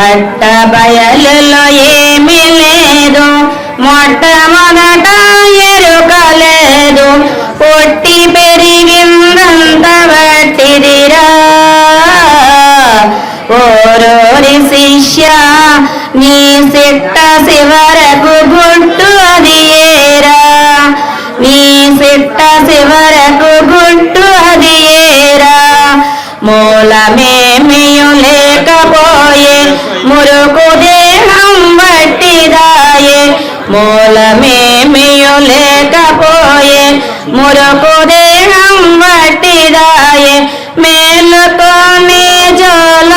పట్ట బయలులో ఏమీ లేదు. మొట్టమొదట ఎరుక లేదు పొట్టి పెరిగిందంత బట్టిదిరా ఓరోరి శిష్య నీ సిట్ట శివరకు గుట్టు అది ఏరా. నీ సిట్ట శివరకు గుట్టు అది ఏరా. మూలమేమి మూలమేమియు లేకపోయే మురకు దేహం వట్టిదాయే మేలుకొని జోల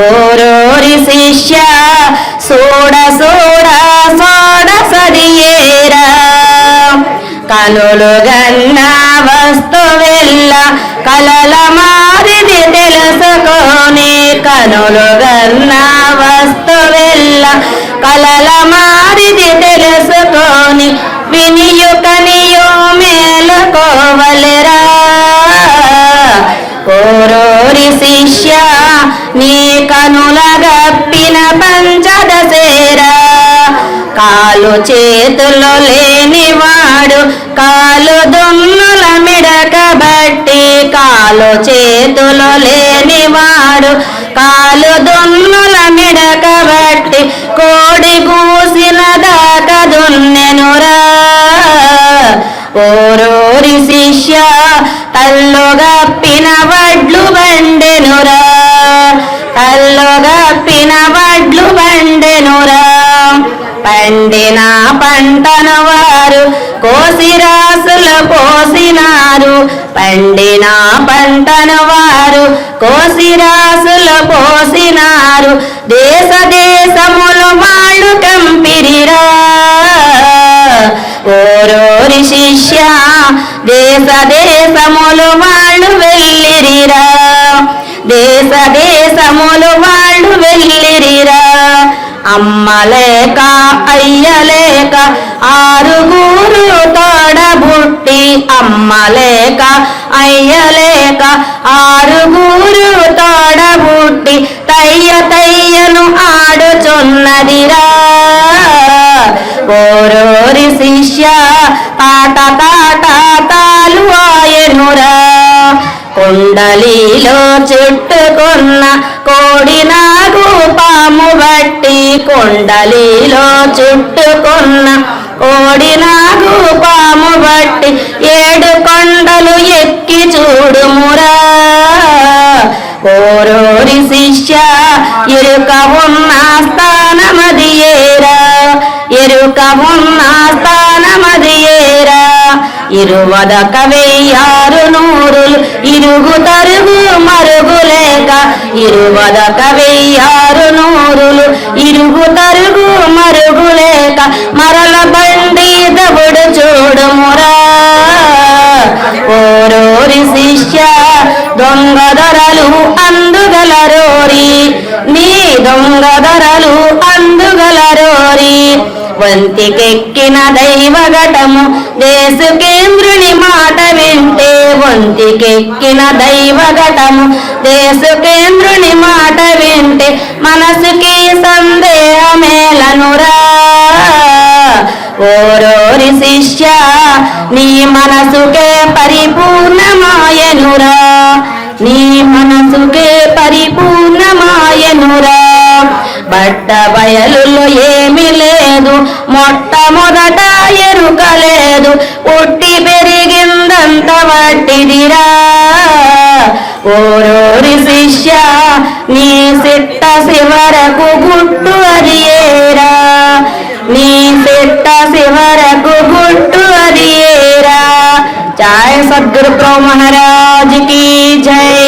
ఓరోరి శిష్య సూడ సూడ సోడ సదియేరా కనులు గన్న వస్తువెల్ల కలల మారిది తెలుసుకొని కనులు గన్నా కలల మారిది తెలుసుకొని వినియు కనియు మేలుకోవలెరా? కోరోరి శిష్య నీ కనుల గప్పిన పంచదశేరా కాలు చేతులు లేనివాడు కాలు దున్నుల మిడకబట్టి కాలు చేతులు లేనివాడు కాలు దు ఓరోరి శిష్య తల్లుగప్పిన వడ్లు బండెనురా తల్లుగప్పిన వడ్లు బండెనురా పండిన పంటను వారు కోసిరాసులు పోసినారు. పండిన పంటను వారు కోసిరాసులు పోసినారు. దేశ దేశములు వాళ్ళు వెళ్ళిరిరా. దేశ దేశములు వాళ్ళు వెళ్ళిరిరా. అమ్మలేక అయ్యలేక ఆరుగురు తోడబుట్టి అమ్మలేక అయ్యలేక ఆరుగురు తోడబుట్టి తయ్య తయ్యను ఆడుచున్నదిరా. ఓరోరి శిష్య పాట పాట కుండలిలో చుట్టుకున్న కోడి నాగు పాము బట్టి కుండలిలో చుట్టుకున్న కోడి నాగు పాము బట్టి ఏడు కొండలు ఎక్కి చూడుమురా ఓరోరి శిష్య ఎరుక ఉన్న స్థానమది ఏరా. ఎరుక ఉన్న స్థానమది ఇరువదక వెయ్యారు నూరులు ఇరుగు తరుగు మరుగు లేక ఇరువదక వెయ్యారు నూరులు ఇరుగు తరుగు మరుగు లేక మరల బండి దవుడు చూడుమురా ఓరోరి శిష్య దొంగదొరలు అందుగలరోరి నీ దొంగదొరలు అందుగలరోరి. వంతికెక్క వంతికెక్కిన దైవఘటము దేశకేంద్రుని మాట వింటే వంతికెక్కిన దైవఘటము దేశకేంద్రుని మాట వింటే మనసుకి సందేహమేలనురా. ఓరోరి శిష్య నీ మనసుకే పరిపూర్ణ ఓరోరి శిష్య నీ సిట్ట శివరకు గుట్టు అది ఏరా నీ సిట్ట శివరకు గుట్టు అది ఏరా జయ సద్గురు ప్రో మహారాజ్ की जय